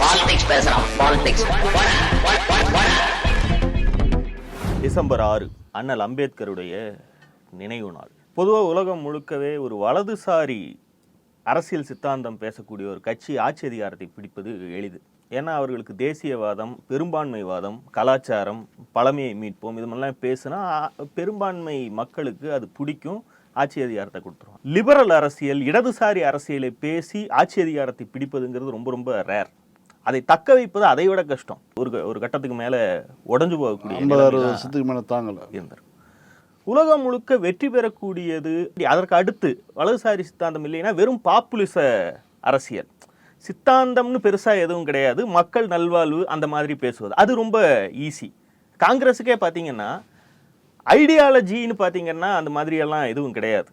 Politics பேசுறான் politics December ஆறு அண்ணல் அம்பேத்கருடைய நினைவு நாள். பொதுவாக உலகம் முழுக்கவே ஒரு வலதுசாரி அரசியல் சித்தாந்தம் பேசக்கூடிய ஒரு கட்சி ஆட்சி அதிகாரத்தை பிடிப்பது எளிது. ஏன்னா அவர்களுக்கு தேசியவாதம் பெரும்பான்மைவாதம் கலாச்சாரம் பழமையை மீட்போம் இது மாதிரிலாம் பேசுனா பெரும்பான்மை மக்களுக்கு அது பிடிக்கும் ஆட்சி அதிகாரத்தை கொடுத்துருவோம் லிபரல் அரசியல் இடதுசாரி அரசியலை பேசி ஆட்சி அதிகாரத்தை பிடிப்பதுங்கிறது ரொம்ப ரொம்ப ரேர் அதை தக்க வைப்பது அதை விட கஷ்டம். ஒரு ஒரு கட்டத்துக்கு மேல உடைஞ்சு போகக்கூடிய மேலே தாங்கலை. இருந்திருக்கும் உலகம் முழுக்க வெற்றி பெறக்கூடியது அதற்கு அடுத்து வலதுசாரி சித்தாந்தம் இல்லைன்னா வெறும் பாப்புலிச அரசியல். சித்தாந்தம்னு பெருசா எதுவும் கிடையாது. மக்கள் நல்வாழ்வு அந்த மாதிரி பேசுவது. அது ரொம்ப ஈஸி காங்கிரஸுக்கே பார்த்தீங்கன்னா ஐடியாலஜின்னு பார்த்தீங்கன்னா அந்த மாதிரி எல்லாம் எதுவும் கிடையாது.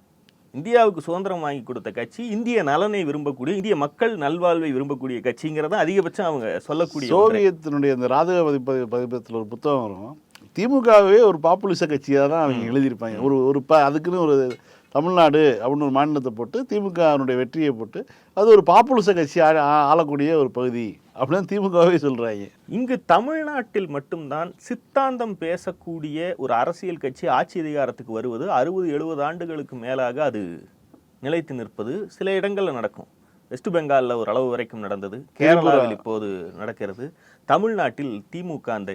இந்தியாவுக்கு சுதந்திரம் வாங்கி கொடுத்த கட்சி இந்திய நலனை விரும்பக்கூடிய இந்திய மக்கள் நல்வாழ்வை விரும்பக்கூடிய கட்சிங்கிறத அதிகபட்சம் அவங்க சொல்லக்கூடிய. சோவியத்தினுடைய அந்த ராதக பதிப்ப பதிப்பத்தில் ஒரு புத்தகம் வரும். திமுகவே ஒரு பாப்புலிச கட்சியாக தான் அவங்க எழுதியிருப்பாங்க. ஒரு ஒரு ப அதுக்குன்னு ஒரு தமிழ்நாடு அப்படின்னு ஒரு மாநிலத்தை போட்டு திமுகவினுடைய வெற்றியை போட்டு அது ஒரு பாப்புலிச கட்சி ஆளக்கூடிய ஒரு பகுதி. அப்படின்னு திமுகவே சொல்கிறாங்க இங்கு தமிழ்நாட்டில் மட்டும்தான் சித்தாந்தம் பேசக்கூடிய ஒரு அரசியல் கட்சி ஆட்சி அதிகாரத்துக்கு வருவது அறுபது எழுபது ஆண்டுகளுக்கு மேலாக அது நிலைத்து நிற்பது சில இடங்கள்ல நடக்கும். வெஸ்ட் பெங்கால்ல ஒரு அளவு வரைக்கும் நடந்தது. கேரளாவில் இப்போது நடக்கிறது. தமிழ்நாட்டில் திமுக அந்த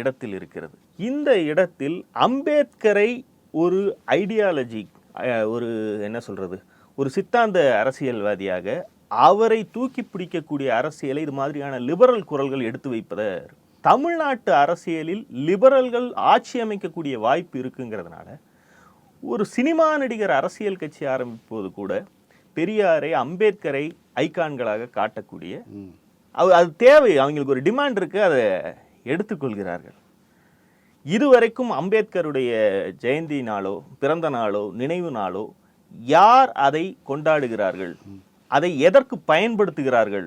இடத்தில் இருக்கிறது. இந்த இடத்தில் அம்பேத்கரை ஒரு ஐடியாலஜி ஒரு என்ன சொல்றது ஒரு சித்தாந்த அரசியல்வாதியாக அவரை தூக்கி பிடிக்கக்கூடிய அரசியலை இது மாதிரியான லிபரல் குரல்கள் எடுத்து வைப்பதை தமிழ்நாட்டு அரசியலில் லிபரல்கள் ஆட்சி அமைக்கக்கூடிய வாய்ப்பு இருக்குங்கிறதுனால ஒரு சினிமா நடிகர் அரசியல் கட்சி ஆரம்பிப்போது கூட பெரியாரை அம்பேத்கரை ஐகான்களாக காட்டக்கூடிய அது அது தேவை. அவங்களுக்கு ஒரு டிமாண்ட் இருக்கு. அதை எடுத்துக்கொள்கிறார்கள். இதுவரைக்கும் அம்பேத்கருடைய ஜெயந்தி நாளோ பிறந்த நாளோ நினைவு நாளோ யார் அதை கொண்டாடுகிறார்கள்? அதை எதற்கு பயன்படுத்துகிறார்கள்?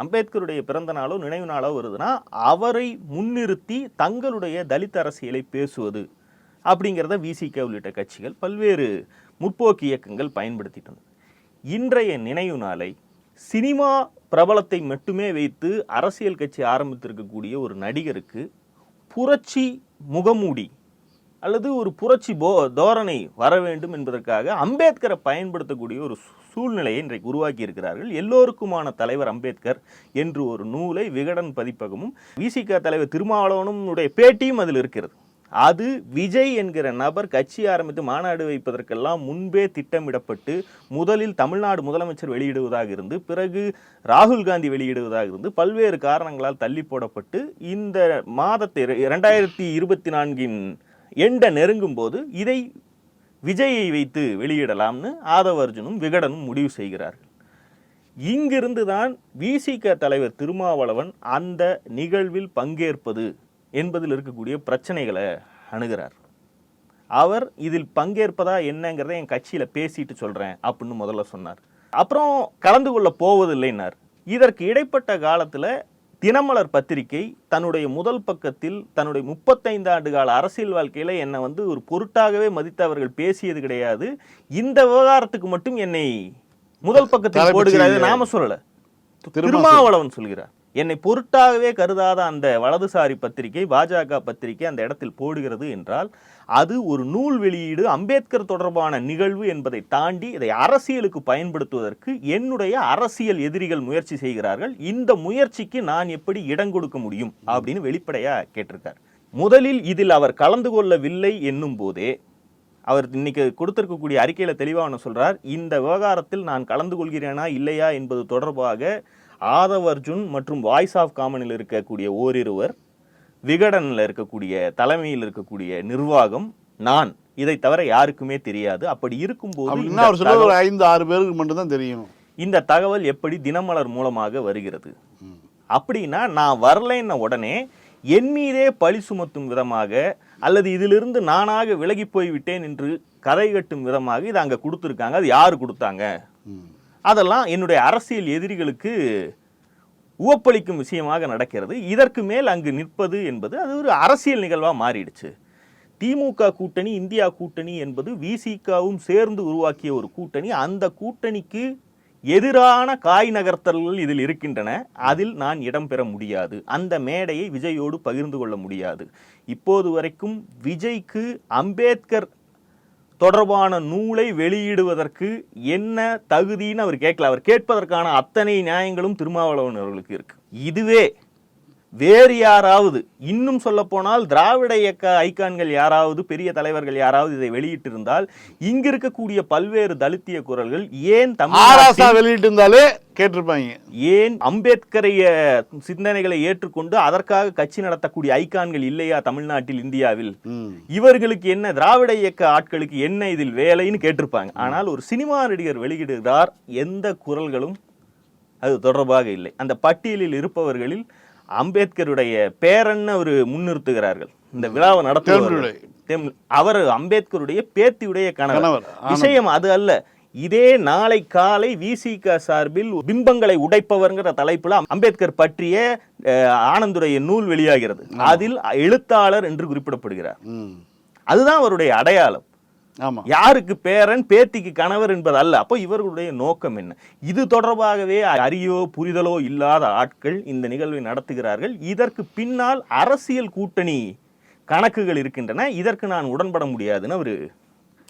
அம்பேத்கருடைய பிறந்த நாளோ நினைவு நாளோ வருதுன்னா அவரை முன்னிறுத்தி தங்களுடைய தலித் அரசியலை பேசுவது அப்படிங்கிறத விசிக உள்ளிட்ட கட்சிகள் பல்வேறு முற்போக்கு இயக்கங்கள் பயன்படுத்திட்டு இன்றைய நினைவு நாளை சினிமா பிரபலத்தை மட்டுமே வைத்து அரசியல் கட்சி ஆரம்பித்திருக்கக்கூடிய ஒரு நடிகருக்கு புரட்சி முகமூடி அல்லது ஒரு புரட்சி போ தோரணை வர வேண்டும் என்பதற்காக அம்பேத்கரை பயன்படுத்தக்கூடிய ஒரு சூழ்நிலையை இன்றைக்கு உருவாக்கி இருக்கிறார்கள் எல்லோருக்குமான தலைவர் அம்பேத்கர் என்று ஒரு நூலை விகடன் பதிப்பகமும் விசிக தலைவர் திருமாவளவனும் உடைய பேட்டியும் அதில் இருக்கிறது. அது விஜய் என்கிற நபர் கட்சி ஆரம்பித்து மாநாடு வைப்பதற்கெல்லாம் முன்பே திட்டமிடப்பட்டு முதலில் தமிழ்நாடு முதலமைச்சர் வெளியிடுவதாக இருந்து பிறகு ராகுல் காந்தி வெளியிடுவதாக இருந்து பல்வேறு காரணங்களால் தள்ளி போடப்பட்டு இந்த மாதத்தை இரண்டாயிரத்தி இருபத்தி நான்கின் எண்ட நெருங்கும் போது இதை விஜயை வைத்து வெளியிடலாம்னு ஆதவ அர்ஜுனும் விகடனும் முடிவு செய்கிறார்கள். இங்கிருந்து தான் விசிக தலைவர் திருமாவளவன் அந்த நிகழ்வில் பங்கேற்பது என்பதில் இருக்கக்கூடிய பிரச்சனைகளை அணுகிறார். அவர் இதில் பங்கேற்பதா என்னங்கிறத என் கட்சியில் பேசிட்டு சொல்கிறேன் அப்படின்னு முதல்ல சொன்னார். அப்புறம் கலந்து கொள்ள போவதில்லைன்னார். இதற்கு இடைப்பட்ட காலத்தில் தினமலர் பத்திரிகை தன்னுடைய முதல் பக்கத்தில் தன்னுடைய முப்பத்தைந்து ஆண்டு கால அரசியல் வாழ்க்கையில என்னை வந்து ஒரு பொருட்டாகவே மதித்து அவர்கள் பேசியது கிடையாது இந்த விவகாரத்துக்கு மட்டும் என்னை முதல் பக்கத்தில் போடுகிறாரு? நாம சொல்லல திருமா திருமாவளவன் சொல்கிறார் என்னை பொருட்டாகவே கருதாத அந்த வலதுசாரி பத்திரிகை பாஜக பத்திரிகை அந்த இடத்தில் போடுகிறது என்றால் அது ஒரு நூல் வெளியீடு அம்பேத்கர் தொடர்பான நிகழ்வு என்பதை தாண்டி இதை அரசியலுக்கு பயன்படுத்துவதற்கு என்னுடைய அரசியல் எதிரிகள் முயற்சி செய்கிறார்கள். இந்த முயற்சிக்கு நான் எப்படி இடம் கொடுக்க முடியும் அப்படின்னு வெளிப்படையா கேட்டிருக்கார். முதலில் இதில் அவர் கலந்து கொள்ளவில்லை என்னும் போதே அவர் இன்னைக்கு கொடுத்திருக்கக்கூடிய அறிக்கையில தெளிவாக சொல்கிறார் சொல்றார். இந்த விவகாரத்தில் நான் கலந்து கொள்கிறேனா இல்லையா என்பது தொடர்பாக ஆதவ் அர்ஜுன் மற்றும் வாய்ஸ் ஆஃப் காமனில் இருக்கக்கூடிய ஓரிருவர் விகடனில் இருக்கக்கூடிய தலைமையில் இருக்கக்கூடிய நிர்வாகம் நான். இதை தவிர யாருக்குமே தெரியாது. அப்படி இருக்கும்போது ஒரு ஐந்து ஆறு பேருக்கு மட்டும்தான் தெரியும். இந்த தகவல் எப்படி தினமலர் மூலமாக வருகிறது? அப்படின்னா நான் வரலைன்ன உடனே என் மீதே பழி சுமத்தும் விதமாக அல்லது இதிலிருந்து நானாக விலகி போய் விட்டேன் என்று கதை கட்டும் விதமாக இதை அங்க கொடுத்துருக்காங்க. அது யாரு கொடுத்தாங்க. அதெல்லாம் என்னுடைய அரசியல் எதிரிகளுக்கு உவப்பளிக்கும் விஷயமாக நடக்கிறது. இதற்கு மேல் அங்கு நிற்பது என்பது அது ஒரு அரசியல் நிகழ்வாக மாறிடுச்சு. திமுக கூட்டணி இந்தியா கூட்டணி என்பது விசிகாவும் சேர்ந்து உருவாக்கிய ஒரு கூட்டணி. அந்த கூட்டணிக்கு எதிரான காய் நகர்த்தல்கள் இதில் இருக்கின்றன. அதில் நான் இடம்பெற முடியாது. அந்த மேடையை விஜயோடு பகிர்ந்து கொள்ள முடியாது. இப்போது வரைக்கும் விஜய்க்கு அம்பேத்கர் தொடர்பான நூலை வெளியிடுவதற்கு என்ன தகுதின்னு அவர் கேட்கல. அவர் கேட்பதற்கான அத்தனை நியாயங்களும் திருமாவளவன் அவர்களுக்கு இருக்கு. இதுவே வேறு யாராவது இன்னும் சொல்ல போனால் திராவிட இயக்க ஐகான்கள் யாராவது பெரிய தலைவர்கள் யாராவது இதை வெளியிட்டிருந்தால் இங்க இருக்கக்கூடிய பல்வேறு தலித்திய குரல்கள் ஏன் தமிழ் வெளியிட்டு இருந்தாலே கேட்டிருப்பாங்க. ஏன் அம்பேத்கரைய சிந்தனைகளை ஏற்றுக்கொண்டு அதற்காக கட்சி நடத்தக்கூடிய ஐகான்கள் இல்லையா தமிழ்நாட்டில் இந்தியாவில். இவர்களுக்கு என்ன திராவிட இயக்க ஆட்களுக்கு என்ன இதில் வேலைன்னு கேட்டிருப்பாங்க. ஆனால் ஒரு சினிமா நடிகர் வெளியிடுகிறார் எந்த குரல்களும் அது தொடர்பாக இல்லை. அந்த பட்டியலில் இருப்பவர்களில் அம்பேத்கருடைய பேரன்னு அவர் முன்னிறுத்துகிறார்கள். இந்த விழாவை தேன்மொழி. அவர் அம்பேத்கருடைய பேத்தியுடைய கணவர். விஷயம் அது அல்ல. இதே நாளை காலை விசிக சார்பில் பிம்பங்களை உடைப்பவர்ங்கிற தலைப்புல அம்பேத்கர் பற்றிய ஆனந்துடைய நூல் வெளியாகிறது. அதில் எழுத்தாளர் என்று குறிப்பிடப்படுகிறார். அதுதான் அவருடைய அடையாளம். ஆமா. யாருக்கு பேரன் பேத்திக்கு கணவர் என்பது அல்ல அப்போ இவர்களுடைய நோக்கம் என்ன? இது தொடர்பாகவே அறியோ புரிதலோ இல்லாத ஆட்கள் இந்த நிகழ்வை நடத்துகிறார்கள். இதற்கு பின்னால் அரசியல் கூட்டணி கணக்குகள் இருக்கின்றன. இதற்கு நான் உடன்பட முடியாதுன்னு அவர்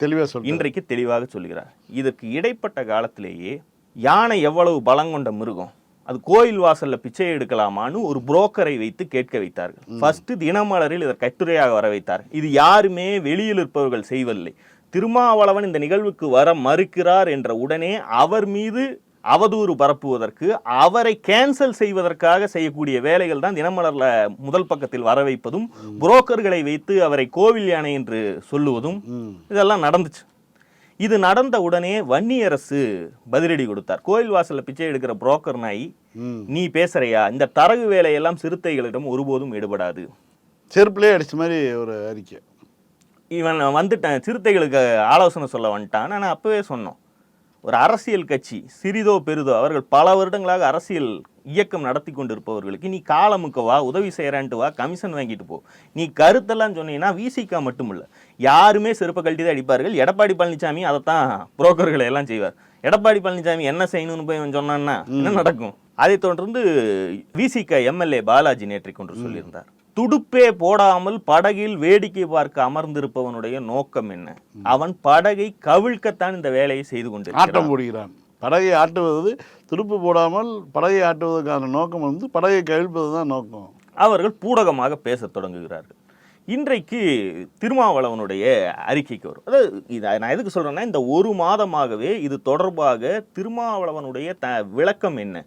தெளிவா சொல்றேன் இன்றைக்கு தெளிவாக சொல்கிறார். இதற்கு இடைப்பட்ட காலத்திலேயே யானை எவ்வளவு பலங்கொண்ட மிருகம்? அது கோயில் வாசல்ல பிச்சை எடுக்கலாமான்னு ஒரு புரோக்கரை வைத்து கேட்க வைத்தார்கள். ஃபர்ஸ்ட் தினமலரில் இதற்கு கட்டுரையாக வர வைத்தார். இது யாருமே வெளியில் இருப்பவர்கள் செய்வதில்லை. திருமாவளவன் இந்த நிகழ்வுக்கு வர மறுக்கிறார் என்ற உடனே அவர் மீது அவதூறு பரப்புவதற்கு அவரை கேன்சல் செய்வதற்காக செய்யக்கூடிய வேலைகள் தான் தினமலர்ல முதல் பக்கத்தில் வர வைப்பதும் புரோக்கர்களை வைத்து அவரை கோவில் யானை என்று சொல்லுவதும். இதெல்லாம் நடந்துச்சு. இது நடந்த உடனே வன்னியரசு பதிலடி கொடுத்தார். கோயில் வாசல்ல பிச்சை எடுக்கிற புரோக்கர் நாய். நீ பேசுறியா? இந்த தரகு வேலையெல்லாம் சிறுத்தைகளிடம் ஒருபோதும் எடுபடாது செருப்புலயே அடிச்ச மாதிரி ஒரு அறிக்கை. இவன் வந்துட்டான். சிறுத்தைகளுக்கு ஆலோசனை சொல்ல வந்துட்டான். நான் அப்பவே சொன்னோம். ஒரு அரசியல் கட்சி சிறிதோ பெரிதோ அவர்கள் பல வருடங்களாக அரசியல் இயக்கம் நடத்தி கொண்டிருப்பவர்களுக்கு நீ காலமுக்க வா உதவி செய்யறான்ட்டு வா கமிஷன் வாங்கிட்டு போ. நீ கருத்தெல்லாம் சொன்னீங்கன்னா விசிகா மட்டும் இல்ல யாருமே செருப்பை கழட்டி தான் அடிப்பார்கள். எடப்பாடி பழனிசாமி அதைத்தான் புரோக்கர்களை எல்லாம் செய்வார். எடப்பாடி பழனிசாமி என்ன செய்யணும்னு போய் சொன்னான்னா என்ன நடக்கும்? அதைத் தொடர்ந்து விசிக எம்எல்ஏ பாலாஜி நேற்றை கொண்டு சொல்லியிருந்தார். துடுப்பே போடாமல் படகில் வேடிக்கை பார்க்க அமர்ந்திருப்பவனுடைய நோக்கம் என்ன? அவன் படகை கவிழ்க்கத்தான் இந்த வேலையை செய்து ஆட்டம் கொண்டிருக்கிறான் போடுகிறான். படகை ஆட்டுவது துடுப்பு போடாமல் படகை ஆட்டுவதற்கான நோக்கம் வந்து படகை கவிழ்ப்பது தான் நோக்கம். அவர்கள் பூடகமாக பேசத் தொடங்குகிறார்கள். இன்றைக்கு திருமாவளவனுடைய அறிக்கைக்கு வரும். அதாவது இதை நான் எதுக்கு சொல்றேன்னா இந்த ஒரு மாதமாகவே இது தொடர்பாக திருமாவளவனுடைய த விளக்கம் என்ன?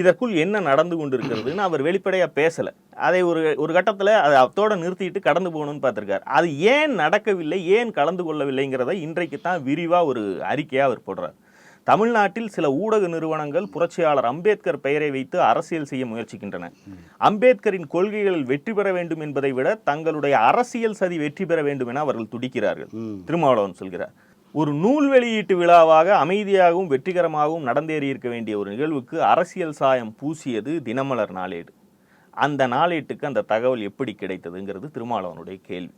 இதற்குள் என்ன நடந்து கொண்டிருக்கிறதுன்னு அவர் வெளிப்படையா பேசல. அதை ஒரு ஒரு கட்டத்துல அதை அத்தோட நிறுத்திட்டு கடந்து போகணும்னு பார்த்திருக்காரு. அது ஏன் நடக்கவில்லை ஏன் கலந்து கொள்ளவில்லைங்கிறத இன்றைக்கு தான் விரிவா ஒரு அறிக்கையா அவர் போடுறார். தமிழ்நாட்டில் சில ஊடக நிறுவனங்கள் புரட்சியாளர் அம்பேத்கர் பெயரை வைத்து அரசியல் செய்ய முயற்சிக்கின்றன. அம்பேத்கரின் கொள்கைகளில் வெற்றி பெற வேண்டும் என்பதை விட தங்களுடைய அரசியல் சதி வெற்றி பெற வேண்டும் என அவர்கள் துடிக்கிறார்கள். திருமாவளவன் சொல்கிறார். ஒரு நூல் வெளியீட்டு விழாவாக அமைதியாகவும் வெற்றிகரமாகவும் நடந்தேறி இருக்க வேண்டிய ஒரு நிகழ்வுக்கு அரசியல் சாயம் பூசியது தினமலர் நாளேடு அந்த நாளேட்டுக்கு அந்த தகவல் எப்படி கிடைத்ததுங்கிறது திருமாவளவனுடைய கேள்வி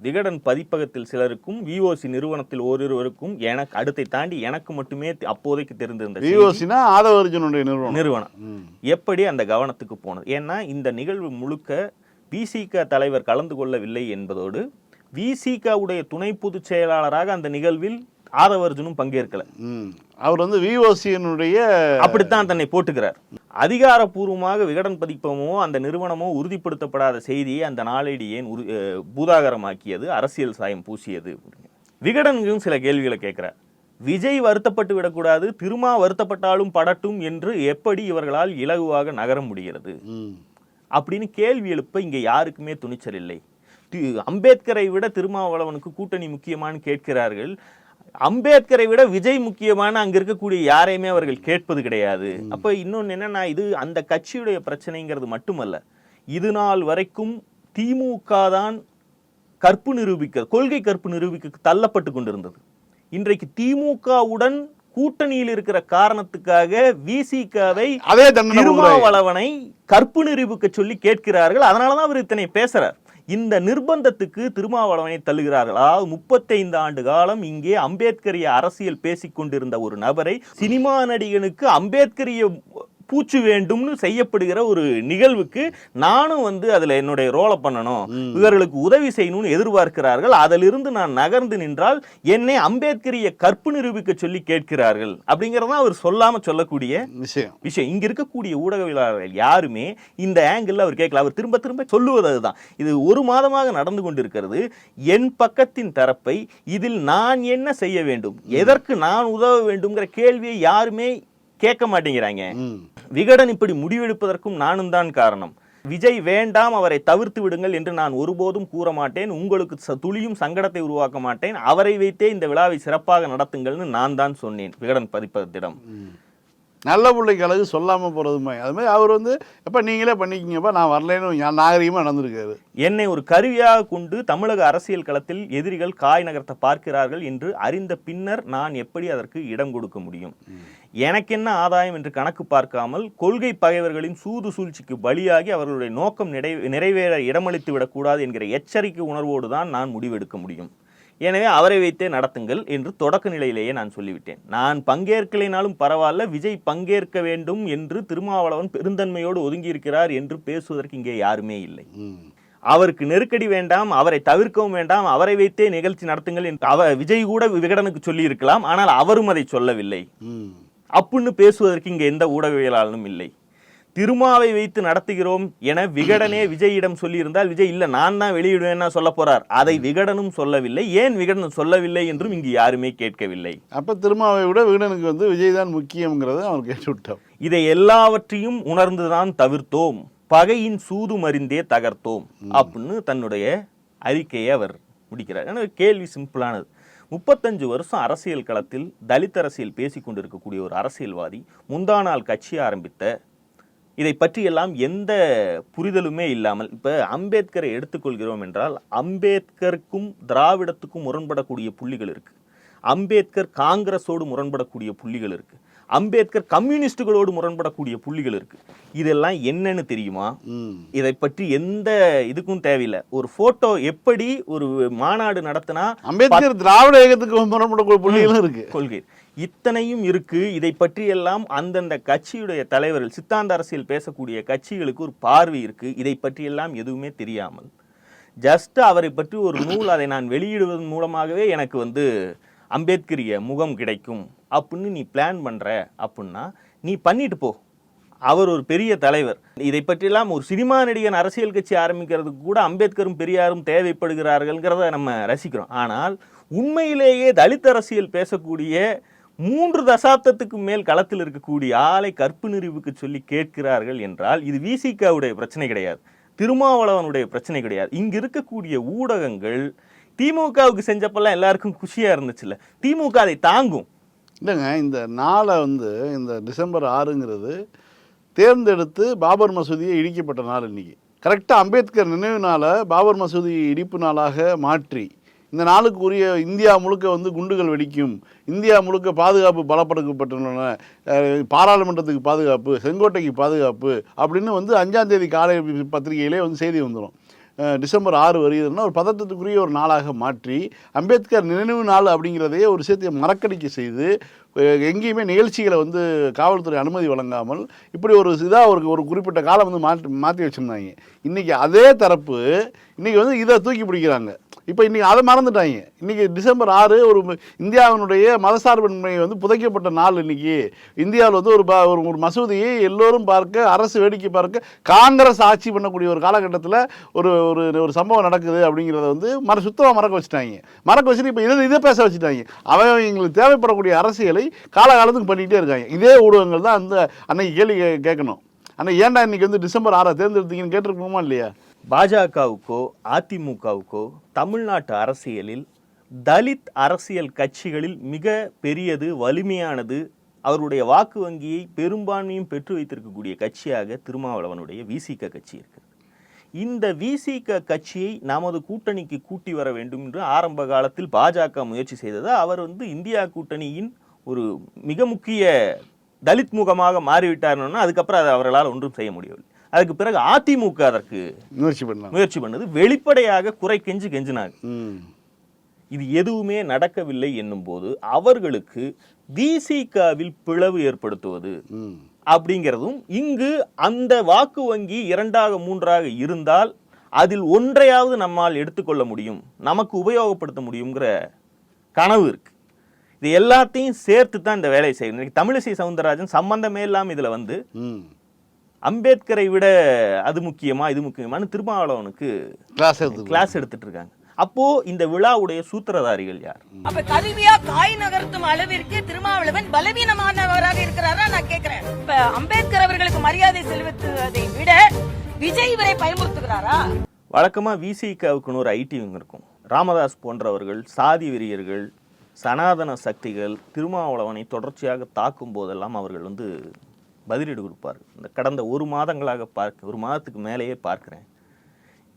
விகடன் பதிப்பகத்தில் சிலருக்கும் விஓசி நிறுவனத்தில் ஓரிருவருக்கும் எனக்கு அடுத்தை தாண்டி எனக்கு மட்டுமே அப்போதைக்கு தெரிந்திருந்த செய்தி. விஓசினா ஆதவர்ஜனுடைய நிறுவனம் நிறுவனம். எப்படி அந்த கவனத்துக்கு போனது ஏன்னா இந்த நிகழ்வு முழுக்க விசிக தலைவர் கலந்து கொள்ளவில்லை என்பதோடு விசிகவுடைய துணை பொதுச் செயலாளராக அந்த நிகழ்வில் ஆதவர்ஜனும் பங்கேற்கல. அவர் வந்து விஓசியினுடைய அப்படித்தான் தன்னை போட்டுக்கிறார் அதிகாரப்பூர்வமாக விகடன் பதிப்பகமோ அந்த நிறுவனமோ உறுதிப்படுத்தப்படாத செய்தியை அந்த நாளேடு ஏன் அஹ் பூதாகரமாக்கியது அரசியல் சாயம் பூசியது விகடனுக்கும் சில கேள்விகளை கேட்கிறார். விஜய் வருத்தப்பட்டு விடக்கூடாது திருமா வருத்தப்பட்டாலும் படட்டும் என்று எப்படி இவர்களால் இலகுவாக நகர முடிகிறது. அப்படின்னு கேள்வி எழுப்ப இங்க யாருக்குமே துணிச்சல் இல்லை. அம்பேத்கரை விட திருமாவளவனுக்கு கூட்டணி முக்கியமான்னு கேட்கிறார்கள். அம்பேத்கரை விட விஜய் முக்கியமான அங்க இருக்கக்கூடிய யாரையுமே அவர்கள் கேட்பது கிடையாது. அப்ப இன்னொன்னு என்னன்னா இது அந்த கட்சியுடைய பிரச்சனைங்கிறது மட்டுமல்ல. இது நாள் வரைக்கும் திமுக தான் கற்பு நிரூபிக்க கொள்கை கற்பு நிரூபிக்க தள்ளப்பட்டு கொண்டிருந்தது. இன்றைக்கு திமுகவுடன் கூட்டணியில் இருக்கிற காரணத்துக்காக விசிகாவை அதே. திருமாவளவனை கற்பு நிரூபிக்க சொல்லி கேட்கிறார்கள். அதனாலதான் அவர் இத்தனை பேசுறார். இந்த நிர்பந்தத்துக்கு திருமாவளவனை தள்ளுகிறார்கள். அதாவது முப்பத்தைந்து ஆண்டு காலம் இங்கே அம்பேத்கரிய அரசியல் பேசிக் கொண்டிருந்த ஒரு நபரை சினிமா நடிகனுக்கு அம்பேத்கரிய பூச்சு வேண்டும்னு செய்யப்படுகிற ஒரு நிகழ்வுக்கு நானும் வந்து அதுல என்னுடைய ரோலை பண்ணணும். இவர்களுக்கு உதவி செய்யணும்னு எதிர்பார்க்கிறார்கள். அதிலிருந்து நான் நகர்ந்து நின்றால் என்னை அம்பேத்கரிய கற்பு நிரூபிக்க சொல்லி கேட்கிறார்கள். அப்படிங்கறதான் அவர் சொல்லாம சொல்லக்கூடிய விஷயம். விஷயம். இங்க இருக்கக்கூடிய ஊடகவியலாளர்கள் யாருமே இந்த ஆங்கிள் அவர் கேட்கல. அவர் திரும்ப திரும்ப சொல்லுவது அதுதான். இது ஒரு மாதமாக நடந்து கொண்டிருக்கிறது. என் பக்கத்தின் தரப்பை இதில் நான் என்ன செய்ய வேண்டும்? எதற்கு நான் உதவ வேண்டும்ங்கிற கேள்வியை யாருமே கேட்க மாட்டேங்கிறாங்க. விகடன் இப்படி முடிவெடுப்பதற்கும் நானும் தான் காரணம். விஜய் வேண்டாம் அவரை தவிர்த்து விடுங்கள் என்று நான் ஒருபோதும் கூற மாட்டேன். உங்களுக்கு துளியும் சங்கடத்தை உருவாக்க மாட்டேன். அவரை வைத்தே இந்த விழாவை சிறப்பாக நடத்துங்கள்னு நான் தான் சொன்னேன். விகடன் பதிப்பகத்திடம் நல்ல பிள்ளைக்கு அழகு சொல்லாமல் போகிறதுமே அது மாதிரி அவர் வந்து எப்போ நீங்களே பண்ணிக்கிங்கப்பா நான் வரலேன்னு நாகரிகமாக நடந்திருக்காரு. என்னை ஒரு கருவியாக கொண்டு தமிழக அரசியல் களத்தில் எதிரிகள் காய் நகர்த்த பார்க்கிறார்கள் என்று அறிந்த பின்னர் நான் எப்படி அதற்கு இடம் கொடுக்க முடியும்? எனக்கு என்ன ஆதாயம் என்று கணக்கு பார்க்காமல் கொள்கை பகைவர்களின் சூது சூழ்ச்சிக்கு பலியாகி அவர்களுடைய நோக்கம் நிறைவேற இடமளித்து விடக்கூடாது என்கிற எச்சரிக்கை உணர்வோடு தான் நான் முடிவெடுக்க முடியும். எனவே அவரை வைத்தே நடத்துங்கள் என்று தொடக்க நிலையிலேயே நான் சொல்லிவிட்டேன். நான் பங்கேற்கலைனாலும் பரவாயில்ல விஜய் பங்கேற்க வேண்டும் என்று திருமாவளவன் பெருந்தன்மையோடு ஒதுங்கியிருக்கிறார் என்று பேசுவதற்கு இங்கே யாருமே இல்லை. அவருக்கு நெருக்கடி வேண்டாம் அவரை தவிர்க்கவும் வேண்டாம் அவரை வைத்தே நிகழ்ச்சி நடத்துங்கள் என்று அவ விஜய் கூட விகடனுக்கு சொல்லி இருக்கலாம் ஆனால் அவரும் அதை சொல்லவில்லை. ம். அப்புன்னு பேசுவதற்கு இங்க எந்த ஊடகவியலாளனும் இல்லை. திருமாவை வைத்து நடத்துகிறோம் என விகடனே விஜயிடம் சொல்லியிருந்தால் விஜய் இல்ல நான் தான் வெளியிடுவேன்னா சொல்ல போறார். அதை விகடனும் சொல்லவில்லை. ஏன் விகடன் சொல்லவில்லை என்றும் இங்கு யாருமே கேட்கவில்லை. அப்போ திருமாவை விட வீடனுக்கு வந்து விஜய் தான் முக்கியங்கிறத அவர் கேட்டு விட்டோம் இதை எல்லாவற்றையும் உணர்ந்துதான் தவிர்த்தோம். பகையின் சூது மறிந்தே தகர்த்தோம். அப்படின்னு தன்னுடைய அறிக்கையை அவர் முடிக்கிறார். எனவே கேள்வி சிம்பிளானது. முப்பத்தஞ்சு வருஷம் அரசியல் களத்தில் தலித் அரசியல் பேசிக் கொண்டிருக்கக்கூடிய ஒரு அரசியல்வாதி முந்தா நாள் கட்சி ஆரம்பித்த இதை பற்றியெல்லாம் எந்த புரிதலுமே இல்லாமல் இப்போ அம்பேத்கரை எடுத்துக்கொள்கிறோம் என்றால் அம்பேத்கருக்கும் திராவிடத்துக்கும் முரண்படக்கூடிய புள்ளிகள் இருக்கு. அம்பேத்கர் காங்கிரஸோடு முரண்படக்கூடிய புள்ளிகள் இருக்கு. அம்பேத்கர் கம்யூனிஸ்டுகளோடு முரண்படக்கூடிய புள்ளிகள் இருக்கு. இதெல்லாம் என்னன்னு தெரியுமா? இதை பற்றி எந்த இதுக்கும் தேவையில்லை. ஒரு போட்டோ எப்படி ஒரு மாநாடு நடத்தினா அம்பேத்கர் திராவிட இயக்கத்துக்கு முரண்படக்கூடிய புள்ளிகளும் இருக்கு. கொள்கை. இத்தனையும் இருக்கு. இதை பற்றியெல்லாம் அந்தந்த கட்சியுடைய தலைவர்கள் சித்தாந்த அரசியல் பேசக்கூடிய கட்சிகளுக்கு ஒரு பார்வை இருக்கு. இதை பற்றியெல்லாம் எதுவுமே தெரியாமல். ஜஸ்ட் அவரை பற்றி ஒரு நூல் அதை நான் வெளியிடுவதன் மூலமாகவே எனக்கு வந்து அம்பேத்கரிய முகம் கிடைக்கும். அப்படின்னு நீ பிளான் பண்ணுற அப்படின்னா நீ பண்ணிட்டு போ. அவர் ஒரு பெரிய தலைவர். இதை பற்றியெல்லாம் ஒரு சினிமா நடிகன் அரசியல் கட்சி ஆரம்பிக்கிறதுக்கு கூட அம்பேத்கரும் பெரியாரும் தேவைப்படுகிறார்கள்ங்கிறத நம்ம ரசிக்கிறோம். ஆனால் உண்மையிலேயே தலித் அரசியல் பேசக்கூடிய மூன்று தசாப்தத்துக்கு மேல் களத்தில் இருக்கக்கூடிய ஆளை கற்பு நிறுவுக்கு சொல்லி கேட்கிறார்கள் என்றால் இது விசிகாவுடைய பிரச்சனை கிடையாது. திருமாவளவனுடைய பிரச்சனை கிடையாது. இங்கே இருக்கக்கூடிய ஊடகங்கள் திமுகவுக்கு செஞ்சப்பெல்லாம் எல்லாருக்கும் குஷியாக இருந்துச்சுல்ல. திமுக அதை தாங்கும். இல்லைங்க இந்த நாளை வந்து இந்த டிசம்பர் ஆறுங்கிறது தேர்ந்தெடுத்து பாபர் மசூதியை இடிக்கப்பட்ட நாள் இன்னைக்கு. கரெக்டாக அம்பேத்கர் நினைவு நாளை பாபர் மசூதி இடிப்பு நாளாக மாற்றி. இந்த நாளுக்கு உரிய இந்தியா முழுக்க வந்து குண்டுகள் வெடிக்கும். இந்தியா முழுக்க பாதுகாப்பு பலப்படுத்தப்பட்டுள்ளன. பாராளுமன்றத்துக்கு பாதுகாப்பு செங்கோட்டைக்கு பாதுகாப்பு அப்படின்னு வந்து அஞ்சாம் தேதி காலை பத்திரிகையிலே வந்து செய்தி வந்துடும் டிசம்பர் ஆறு வருகிறதுனா ஒரு பதட்டத்துக்குரிய ஒரு நாளாக மாற்றி அம்பேத்கர் நினைவு நாள் அப்படிங்கிறதையே ஒரு விஷயத்தை மறக்கடிக்க செய்து எங்கேயுமே நிகழ்ச்சிகளை வந்து காவல்துறை அனுமதி வழங்காமல் இப்படி ஒரு இதாக ஒரு ஒரு குறிப்பிட்ட காலம் வந்து மாற்றி மாற்றி வச்சுருந்தாங்க. இன்றைக்கி அதே தரப்பு இன்றைக்கி வந்து இதை தூக்கி பிடிக்கிறாங்க. இப்போ இன்றைக்கி அதை மறந்துட்டாங்க. இன்றைக்கி டிசம்பர் ஆறு ஒரு இந்தியாவினுடைய மதசார்பின்மை வந்து புதைக்கப்பட்ட நாள் இன்றைக்கி இந்தியாவில் வந்து ஒரு ப- ஒரு ஒரு மசூதியை எல்லோரும் பார்க்க அரசு வேடிக்கை பார்க்க காங்கிரஸ் ஆட்சி பண்ணக்கூடிய ஒரு காலகட்டத்தில் ஒரு ஒரு ஒரு சம்பவம் நடக்குது அப்படிங்கிறத வந்து மற சுத்தமாக மறக்க வச்சுட்டாங்க. மறக்க வச்சுட்டு இப்போ இதை இதை பேச வச்சுட்டாங்க. அவன் எங்களுக்கு தேவைப்படக்கூடிய அரசியலை காலகாலத்துக்கு பண்ணிகிட்டே இருக்காங்க. இதே ஊடகங்கள் தான் அந்த அன்னைக்கு கேள்வி கேட்கணும். ஆனால் ஏன்டா இன்றைக்கி வந்து டிசம்பர் ஆறை தேர்ந்தெடுத்தீங்கன்னு கேட்டிருக்கணுமா இல்லையா? பாஜகவுக்கோ அதிமுகவுக்கோ தமிழ்நாட்டு அரசியலில் தலித் அரசியல் கட்சிகளில் மிக பெரியது வலிமையானது அவருடைய வாக்கு வங்கியை பெரும்பான்மையும் பெற்று வைத்திருக்கக்கூடிய கட்சியாக திருமாவளவனுடைய விசிக கட்சி இருக்குது. இந்த விசிக கட்சியை நமது கூட்டணிக்கு கூட்டி வர வேண்டும் என்று ஆரம்ப காலத்தில் பாஜக முயற்சி செய்தது அவர் வந்து இந்தியா கூட்டணியின் ஒரு மிக முக்கிய தலித் முகமாக மாறிவிட்டார்னா அதுக்கப்புறம் அதை அவர்களால் ஒன்றும் செய்ய முடியவில்லை. அதுக்கு பிறகு அதிமுக அதற்கு முயற்சி பண்ணலாம். முயற்சி பண்ணது. வெளிப்படையாக குறை கெஞ்சு கெஞ்சினாங்க. இது எதுவுமே நடக்கவில்லை என்னும்போது அவர்களுக்கு விசிகாவில் பிளவு ஏற்படுத்துவது அப்படிங்கிறதும் இங்கு அந்த வாக்கு வங்கி இரண்டாக மூன்றாக இருந்தால் அதில் ஒன்றையாவது நம்மால் எடுத்துக்கொள்ள முடியும். நமக்கு உபயோகப்படுத்த முடியுங்கிற கனவு இருக்கு. இது எல்லாத்தையும் சேர்த்து தான் இந்த வேலையை செய்யணும். இன்னைக்கு தமிழிசை சவுந்தரராஜன் சம்பந்தமே இல்லாம இதுல வந்து அம்பேத்கரை விட அது முக்கியமா இது முக்கியமானு திருமாவளவனுக்கு கிளாஸ் எடுத்து கிளாஸ் எடுத்துட்டு இருக்காங்க அப்போ இந்த விழாவுடைய சூத்திரதாரிகள் யார்? அப்ப கருவியா காய் நகர்த்தும் அளவிற்கு திருமாவளவன் பலவீனமானவராக இருக்கிறாரா நான் கேக்குறேன். இப்ப அம்பேத்கர் அவர்களுக்கு மரியாதை செலுத்துவதை விட விஜய் இவரை பயமுறுத்துகிறாரா? வழக்கமா விசிகாவுக்குன்னு ஒரு ஐடி விங் இருக்கும். ராமதாஸ் போன்றவர்கள் சாதி வெறியர்கள் சனாதன சக்திகள் திருமாவளவனை தொடர்ச்சியாக தாக்கும் போதெல்லாம் அவர்கள் வந்து பதிலீடு கொடுப்பார். இந்த கடந்த ஒரு மாதங்களாக பார்க்க ஒரு மாதத்துக்கு மேலேயே பார்க்கிறேன்.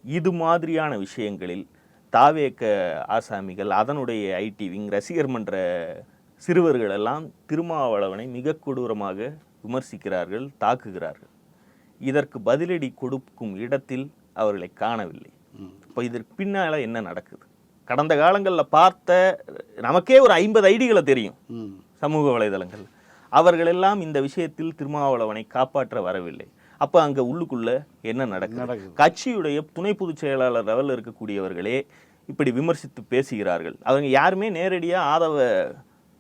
இது மாதிரியான விஷயங்களில் தாவேக்க ஆசாமிகள் அதனுடைய ஐடி விங் ரசிகர் மன்ற சிறுவர்கள் எல்லாம் திருமாவளவனை மிக கொடூரமாக விமர்சிக்கிறார்கள் தாக்குகிறார்கள். இதற்கு பதிலடி கொடுக்கும் இடத்தில் அவர்களை காணவில்லை. இப்போ இதற்கு பின்னால என்ன நடக்குது? கடந்த காலங்களில் பார்த்த நமக்கே ஒரு ஐம்பது ஐடிகளை தெரியும். சமூக வலைதளங்கள் அவர்கள் எல்லாம் இந்த விஷயத்தில் திருமாவளவனை காப்பாற்ற வரவில்லை. அப்ப அங்க உள்ளுக்குள்ள என்ன நடக்குது. கட்சியுடைய துணை பொதுச் செயலாளர் லெவலில் இருக்கக்கூடியவர்களே இப்படி விமர்சித்து பேசுகிறார்கள். அவங்க யாருமே நேரடியா ஆதவ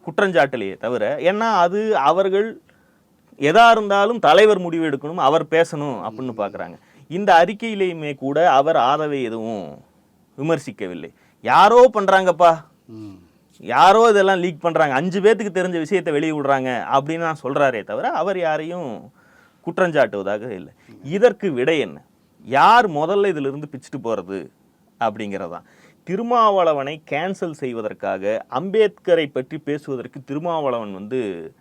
குற்றஞ்சாட்டலையே தவிர ஏன்னா அது அவர்கள் எதா இருந்தாலும் தலைவர் முடிவு எடுக்கணும் அவர் பேசணும் அப்படின்னு பார்க்கறாங்க இந்த அறிக்கையிலேயுமே கூட அவர் ஆதவை எதுவும் விமர்சிக்கவில்லை. யாரோ பண்றாங்கப்பா. ம். யாரோ இதெல்லாம் லீக் பண்ணுறாங்க அஞ்சு பேர்த்துக்கு தெரிஞ்ச விஷயத்தை வெளியே விடுறாங்க அப்படின்னு நான் சொல்கிறாரே தவிர அவர் யாரையும் குற்றஞ்சாட்டுவதாக இல்லை. இதற்கு விடை என்ன? யார் முதல்ல இதிலிருந்து பிச்சுட்டு போகிறது அப்படிங்கிறதான். திருமாவளவனை கேன்சல் செய்வதற்காக அம்பேத்கரை பற்றி பேசுவதற்கு திருமாவளவன் வந்து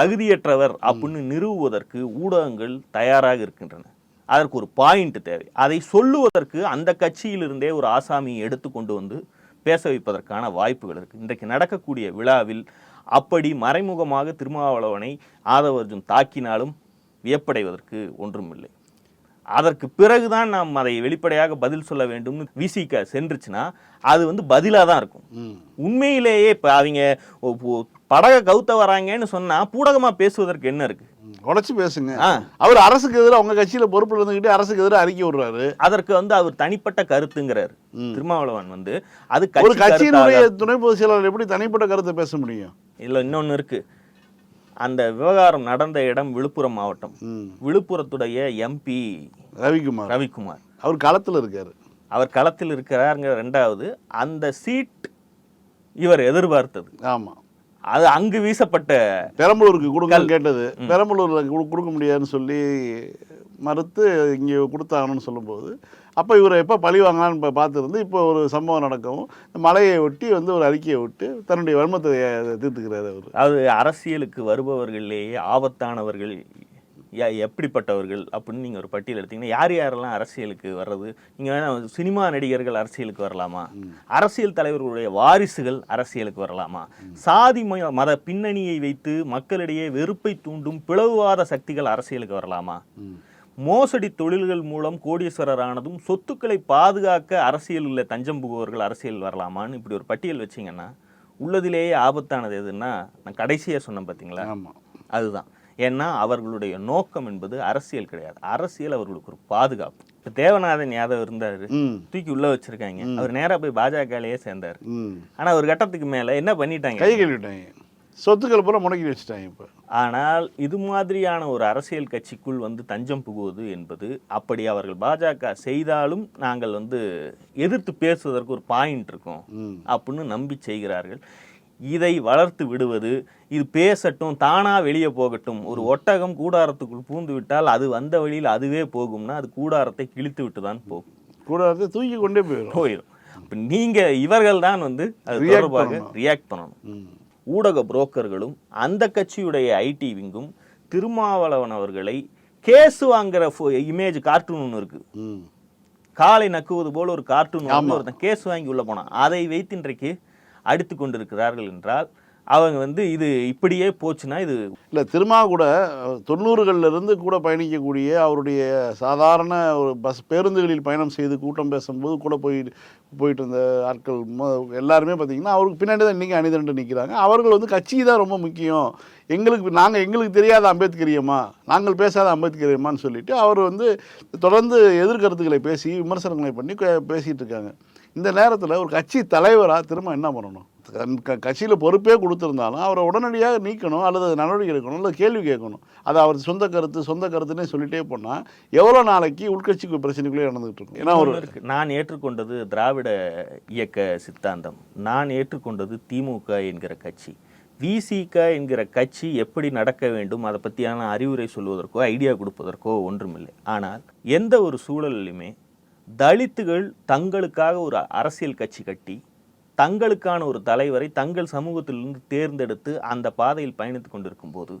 தகுதியற்றவர் அப்படின்னு நிறுவுவதற்கு ஊடகங்கள் தயாராக இருக்கின்றன. அதற்கு ஒரு பாயிண்ட் தேவை. அதை சொல்லுவதற்கு அந்த கட்சியிலிருந்தே ஒரு ஆசாமியை எடுத்து கொண்டு வந்து பேச வைப்பதற்கான வாய்ப்புகள் இருக்கு. இன்றைக்கு நடக்கக்கூடிய விழாவில் அப்படி மறைமுகமாக திருமாவளவனை ஆதவர்ஜுன் தாக்கினாலும் வியப்படைவதற்கு ஒன்றுமில்லை. அதற்கு பிறகுதான் நாம் அதை வெளிப்படையாக பதில் சொல்ல வேண்டும்னு விசிக சென்றுச்சுன்னா அது வந்து பதிலாக தான் இருக்கும். உண்மையிலேயே இப்போ அவங்க படக கவுத்த வராங்கன்னு சொன்னா பூடகமா பேசுவதற்கு என்ன இருக்கு? உடச்சு பேசுங்க. அவர் அரசுக்கு எதிராக உங்க கட்சியில பொறுப்புல இருந்துகிட்டு அரசுக்கு எதிராக அறிக்கை விடுறாரு. அதற்கு வந்து அவர் தனிப்பட்ட கருத்துங்கிறார். திருமாவளவன் வந்து. அது ஒரு கட்சி கட்சியினுடைய துணை பொதுச் செயலாளர் எப்படி தனிப்பட்ட கருத்தை பேச முடியும்? இல்ல இன்னொன்னு இருக்கு. அந்த விவகாரம் நடந்த இடம் விழுப்புரம் மாவட்டம். விழுப்புரத்துடைய எம்பி ரவிக்குமார். ரவிக்குமார். அவர் களத்துல இருக்காரு. அவர் களத்தில் இருக்கிறாருங்கிற ரெண்டாவது. அந்த சீட் இவர் எதிர்பார்த்தது. ஆமா. அது அங்கு வீசப்பட்ட பெரம்பலூருக்கு கொடுங்கன்னு கேட்டது. பெரம்பலூர்ல கொடு- கொடுக்க முடியாதுன்னு சொல்லி மறுத்து இங்கே கொடுத்தாங்கன்னு சொல்லும்போது அப்போ இவரை எப்போ பழி வாங்கலான்னு இப்போ பார்த்துருந்து இப்போ ஒரு சம்பவம் நடக்கவும் மலையை ஒட்டி வந்து ஒரு அறிக்கையை விட்டு தன்னுடைய வன்மத்தை தீர்த்துக்கிறாரு அவர். அது அரசியலுக்கு வருபவர்களிலேயே ஆபத்தானவர்கள் எப்படிப்பட்டவர்கள் அப்படின்னு நீங்கள் ஒரு பட்டியல் எடுத்தீங்கன்னா யார் யாரெல்லாம் அரசியலுக்கு வர்றது? நீங்கள் வேணா சினிமா நடிகர்கள் அரசியலுக்கு வரலாமா? அரசியல் தலைவர்களுடைய வாரிசுகள் அரசியலுக்கு வரலாமா? சாதி மத பின்னணியை வைத்து மக்களிடையே வெறுப்பை தூண்டும் பிளவுவாத சக்திகள் அரசியலுக்கு வரலாமா? மோசடி தொழில்கள் மூலம் கோடீஸ்வரர் ஆனதும் சொத்துக்களை பாதுகாக்க அரசியலில் தஞ்சம் புகுவர்கள் அரசியல் வரலாமான்னு இப்படி ஒரு பட்டியல் வச்சீங்கன்னா உள்ளதிலேயே ஆபத்தானது எதுன்னா நான் கடைசியாக சொன்னேன் பார்த்தீங்களா அதுதான். ஏன்னா அவர்களுடைய நோக்கம் என்பது அரசியல் கிடையாது. அரசியல் அவர்களுக்கு ஒரு பாதுகாப்பு. இப்போ தேவநாதன் யாதவ் இருந்தாரு? தூக்கி உள்ள வச்சிருக்காங்க. அவர் நேரா போய் பாஜகலயே சேர்ந்தாரு. ஆனா ஒரு கட்டத்துக்கு மேல என்ன பண்ணிட்டாங்க? கை கழுவிட்டாங்க. சொத்துக்கள் பூரா முடக்கி வச்சுட்டாங்க இப்போ. ஆனால் இது மாதிரியான ஒரு அரசியல் கட்சிக்குள் வந்து தஞ்சம் புகுவது என்பது அப்படி அவர்கள் பாஜக செய்தாலும் நாங்கள் வந்து எதிர்த்து பேசுவதற்கு ஒரு பாயிண்ட் இருக்கும். அப்படின்னு நம்பி செய்கிறார்கள். இதை வளர்த்து விடுவது இது பேசட்டும் தானா வெளியே போகட்டும். ஒரு ஒட்டகம் கூடாரத்துக்குள் பூந்து விட்டால் அது வந்த வழியில் அதுவே போகும்னா அது கூடாரத்தை கிழித்து விட்டு தான் போகும். கூடாரத்தை தூக்கி கொண்டே போயிடும் போயிடும் இப்ப நீங்க இவர்கள் தான் வந்து அது தொடர்பாக. ரியாக்ட் பண்ணணும். ஊடக புரோக்கர்களும் அந்த கட்சியுடைய ஐடி விங்கும் திருமாவளவன் அவர்களை கேஸ் வாங்குற இமேஜ் கார்ட்டூன் ஒன்று இருக்கு. காலை நக்குவது போல ஒரு கார்ட்டூன். ஒருத்தன் கேஸ் வாங்கி உள்ள போனான். அதை வைத்து இன்றைக்கு அடித்து கொண்டிருக்கிறார்கள் என்றால் அவங்க வந்து இது இப்படியே போச்சுன்னா இது இல்லை திருமா கூட தொண்ணூறுகள்லேருந்து இருந்து கூட பயணிக்கக்கூடிய அவருடைய சாதாரண ஒரு பஸ் பேருந்துகளில் பயணம் செய்து கூட்டம் பேசும்போது கூட போய் போயிட்டு இருந்த ஆட்கள் எல்லாருமே பார்த்தீங்கன்னா அவருக்கு பின்னாடி தான் இன்றைக்கி அணிதிரண்டு நிற்கிறாங்க. அவர்கள் வந்து கட்சி தான் ரொம்ப முக்கியம். எங்களுக்கு நாங்கள் எங்களுக்கு தெரியாத அம்பேத்கரியம்மா நாங்கள் பேசாத அம்பேத்கரியம்மான்னு சொல்லிட்டு அவர் வந்து தொடர்ந்து எதிர்கருத்துக்களை பேசி விமர்சனங்களை பண்ணி பேசிகிட்டு இருக்காங்க. இந்த நேரத்தில் ஒரு கட்சி தலைவராக திரும்ப என்ன பண்ணணும்? கட்சியில் பொறுப்பே கொடுத்துருந்தாலும் அவரை உடனடியாக நீக்கணும் அல்லது நடவடிக்கை எடுக்கணும் இல்லை கேள்வி கேட்கணும். அது அவர் சொந்த கருத்து சொந்த கருத்துன்னே சொல்லிட்டே போனால் எவ்வளோ நாளைக்கு உள்கட்சி பிரச்சனைக்குள்ளே நடந்துகிட்டு இருக்கும்? ஏன்னா ஒரு நான் ஏற்றுக்கொண்டது திராவிட இயக்க சித்தாந்தம். நான் ஏற்றுக்கொண்டது திமுக என்கிற கட்சி. விசிக என்கிற கட்சி எப்படி நடக்க வேண்டும் அதை பற்றியான அறிவுரை சொல்வதற்கோ ஐடியா கொடுப்பதற்கோ ஒன்றுமில்லை. ஆனால் எந்த ஒரு சூழலிலுமே தலித்துகள் தங்களுக்காக ஒரு அரசியல் கட்சி கட்டி தங்களுக்கான ஒரு தலைவரை தங்கள் சமூகத்திலிருந்து தேர்ந்தெடுத்து அந்த பாதையில் பயணித்து கொண்டிருக்கும் போது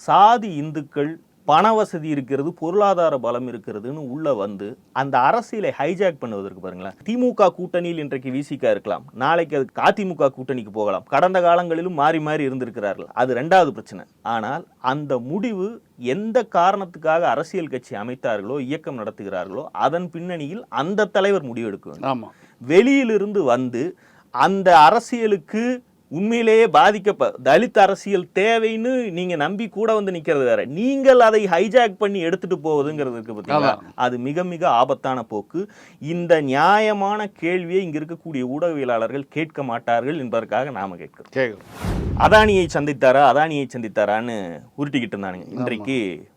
சாதி இந்துக்கள் பண வசதி இருக்கிறது பொருளாதார பலம் இருக்கிறதுன்னு உள்ள வந்து அந்த அரசியலை ஹைஜாக் பண்ணுவதற்கு பாருங்களேன். திமுக கூட்டணியில் இன்றைக்கு விசிக இருக்கலாம். நாளைக்கு அது அதிமுக கூட்டணிக்கு போகலாம். கடந்த காலங்களிலும் மாறி மாறி இருந்திருக்கிறார்கள். அது ரெண்டாவது பிரச்சனை. ஆனால் அந்த முடிவு எந்த காரணத்துக்காக அரசியல் கட்சி அமைத்தார்களோ இயக்கம் நடத்துகிறார்களோ அதன் பின்னணியில் அந்த தலைவர் முடிவெடுக்க வேண்டும். வெளியிலிருந்து வந்து அந்த அரசியலுக்கு உண்மையிலேயே பாதிக்க தலித் அரசியல் தேவைன்னு நீங்க நம்பி கூட வந்து நிக்கிறது வேற. நீங்கள் அதை ஹைஜாக் பண்ணி எடுத்துட்டு போவதுங்கிறது இருக்கு பார்த்தீங்களா அது மிக மிக ஆபத்தான போக்கு. இந்த நியாயமான கேள்வியை இங்க இருக்கக்கூடிய ஊடகவியலாளர்கள் கேட்க மாட்டார்கள் என்பதற்காக நாம கேட்கிறோம். அதானியை சந்தித்தாரா அதானியை சந்தித்தாரான்னு உருட்டிக்கிட்டு இருந்தானுங்க. இன்றைக்கு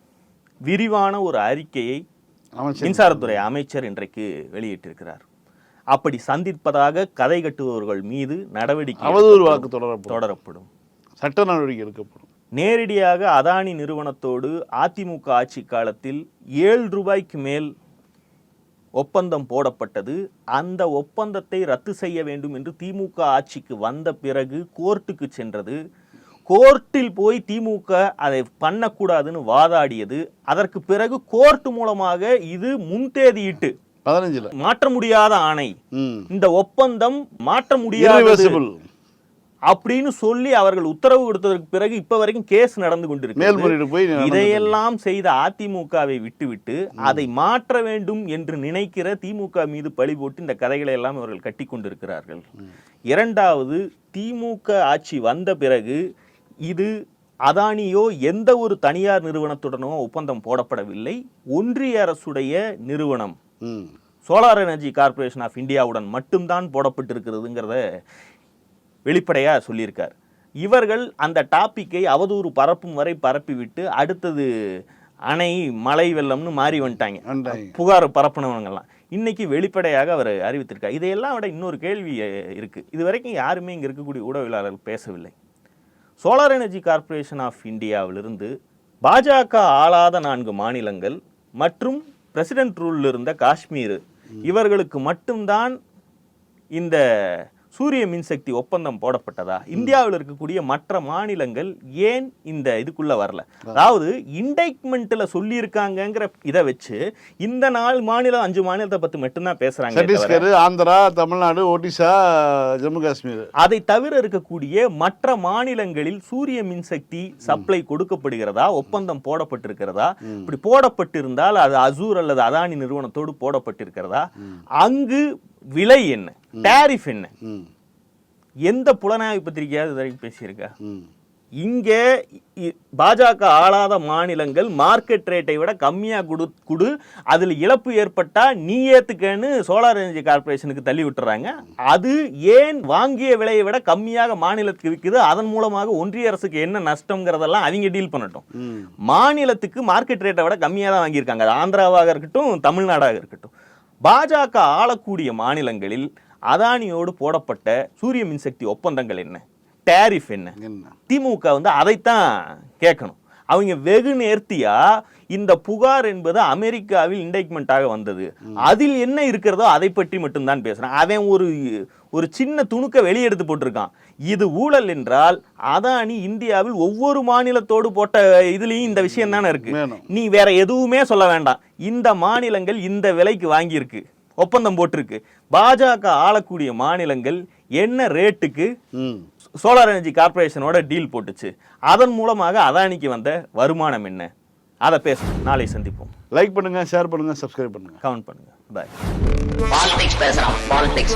விரிவான ஒரு அறிக்கையை மின்சாரத்துறை அமைச்சர் இன்றைக்கு வெளியிட்டிருக்கிறார். அப்படி சந்திப்பதாக கதை கட்டுபவர்கள் மீது நடவடிக்கை அவதூறு. வாக்கு தொடரப்படும். தொடரப்படும். சட்ட நடவடிக்கை எடுக்கப்படும். நேரடியாக அதானி நிறுவனத்தோடு அதிமுக ஆட்சி காலத்தில் ஏழு ரூபாய்க்கு மேல் ஒப்பந்தம் போடப்பட்டது. அந்த ஒப்பந்தத்தை ரத்து செய்ய வேண்டும் என்று திமுக ஆட்சிக்கு வந்த பிறகு கோர்ட்டுக்கு சென்றது. கோர்ட்டில் போய் திமுக அதை பண்ணக்கூடாதுன்னு வாதாடியது. அதற்கு பிறகு கோர்ட் மூலமாக இது முன்தேதியிட்டு பதினஞ்சில். மாற்ற முடியாத ஆணை. இந்த ஒப்பந்தம் மாற்ற irreversible. அப்படின்னு சொல்லி அவர்கள் உத்தரவு கொடுத்ததற்கு பிறகு இப்ப வரைக்கும் கேஸ் நடந்து கொண்டிருக்கு. இதையெல்லாம் செய்த அதிமுகவை விட்டுவிட்டு அதை மாற்ற வேண்டும் என்று நினைக்கிற திமுக மீது பழி போட்டு இந்த கதைகளை எல்லாம் அவர்கள் கட்டி கொண்டிருக்கிறார்கள். இரண்டாவது திமுக ஆட்சி வந்த பிறகு இது அதானியோ எந்த ஒரு தனியார் நிறுவனத்துடனோ ஒப்பந்தம் போடப்படவில்லை. ஒன்றிய அரசுடைய நிறுவனம். சோலார் எனர்ஜி கார்ப்பரேஷன் ஆஃப் இந்தியாவுடன் மட்டும்தான் போடப்பட்டிருக்கிறதுங்கிறத வெளிப்படையா சொல்லியிருக்கார். இவர்கள் அந்த டாபிக்கை அவதூறு பரப்பும் வரை பரப்பிவிட்டு அடுத்தது அணை மழை வெள்ளம்னு மாறி வந்துட்டாங்க. புகார் பரப்புனவங்கெல்லாம். இன்னைக்கு வெளிப்படையாக அவர் அறிவித்திருக்கார். இதையெல்லாம் விட இன்னொரு கேள்வி அஹ், இருக்கு. இது வரைக்கும் யாருமே இங்க இருக்கக்கூடிய ஊடகவியலாளர்கள் பேசவில்லை. சோலார் எனர்ஜி கார்ப்பரேஷன் ஆஃப் இந்தியாவிலிருந்து பாஜக ஆளாத நான்கு மாநிலங்கள் மற்றும் பிரசிடென்ட் ரூலில் இருந்த காஷ்மீர் இவர்களுக்கு மட்டும்தான் இந்த சூரிய மின்சக்தி ஒப்பந்தம் போடப்பட்டதா? இந்தியாவில் இருக்கக்கூடிய மற்ற மாநிலங்கள் ஏன் இந்த இதுக்குள்ள வரல? அதாவது இண்டைக்மெண்ட்ல சொல்லியிருக்காங்கங்கிற இதை வச்சு இந்த நாலு மாநிலம் அஞ்சு மாநிலத்தை பத்தி மட்டும்தான் பேசுறாங்க சத்தீஸ்கர் ஆந்திரா தமிழ்நாடு ஒடிசா ஜம்மு காஷ்மீர். அதை தவிர இருக்கக்கூடிய மற்ற மாநிலங்களில் சூரிய மின்சக்தி சப்ளை கொடுக்கப்படுகிறதா? ஒப்பந்தம் போடப்பட்டிருக்கிறதா? இப்படி போடப்பட்டிருந்தால் அது அசூர் அல்லது அதானி நிறுவனத்தோடு போடப்பட்டிருக்கிறதா? அங்கு விலை என்ன? டாரிஃப் என்ன? எந்த புலனாய்வு பத்திரிகையாவது வரைக்கும் பேசியிருக்கா? இங்கே பாஜக ஆளாத மாநிலங்கள் மார்க்கெட் ரேட்டை விட கம்மியா குடு குடு அதுல இழப்பு ஏற்பட்டா நீ ஏத்துக்கன்னு சோலார் எனர்ஜி கார்ப்பரேஷனுக்கு தள்ளி விட்டுறாங்க. அது ஏன் வாங்கிய விலையை விட கம்மியாக மாநிலத்துக்கு விற்குது அதன் மூலமாக ஒன்றிய அரசுக்கு என்ன நஷ்டம்ங்கிறதெல்லாம் அவங்க டீல் பண்ணட்டும். மாநிலத்துக்கு மார்க்கெட் ரேட்டை விட கம்மியாக தான் வாங்கியிருக்காங்க. அது ஆந்திராவாக இருக்கட்டும் தமிழ்நாடாக இருக்கட்டும். பாஜக ஆளக்கூடிய மாநிலங்களில் அதானியோடு போடப்பட்ட சூரிய மின்சக்தி ஒப்பந்தங்கள் என்ன? டேரிஃப் என்ன? திமுக வந்து அதைத்தான் கேட்கணும். அவங்க வெகு நேர்த்தியா இந்த புகார் என்பது அமெரிக்காவில் இண்டைக்மெண்ட்டாக வந்தது. அதில் என்ன இருக்கிறதோ அதை பற்றி மட்டும்தான் பேசுறான். அவன் ஒரு ஒரு சின்ன துணுக்க வெளியெடுத்து போட்டிருக்கான். இது ஊழல் என்றால் அதானி இந்தியாவில் ஒவ்வொரு மாநிலத்தோடு போட்ட இதுலயும் இந்த விஷயம் தானே இருக்கு. நீ வேற எதுவுமே சொல்ல வேண்டாம். இந்த மாநிலங்கள் இந்த விலைக்கு வாங்கியிருக்கு. ஒப்பந்தம் போட்டிருக்கு. பாஜக ஆளக்கூடிய மாநிலங்கள் என்ன ரேட்டுக்கு சோலார் எனர்ஜி கார்ப்பரேஷனோட டீல் போட்டுச்சு. அதன் மூலமாக அதானிக்கு வந்த வருமானம் என்ன? அதை பேசணும் நாளை சந்திப்போம். லைக் பண்ணுங்க ஷேர் பண்ணுங்க சப்ஸ்கிரைப் பண்ணுங்க. கமெண்ட் பண்ணுங்க. பாய் பாலிடிக்ஸ் பேசுறான் பாலிடிக்ஸ்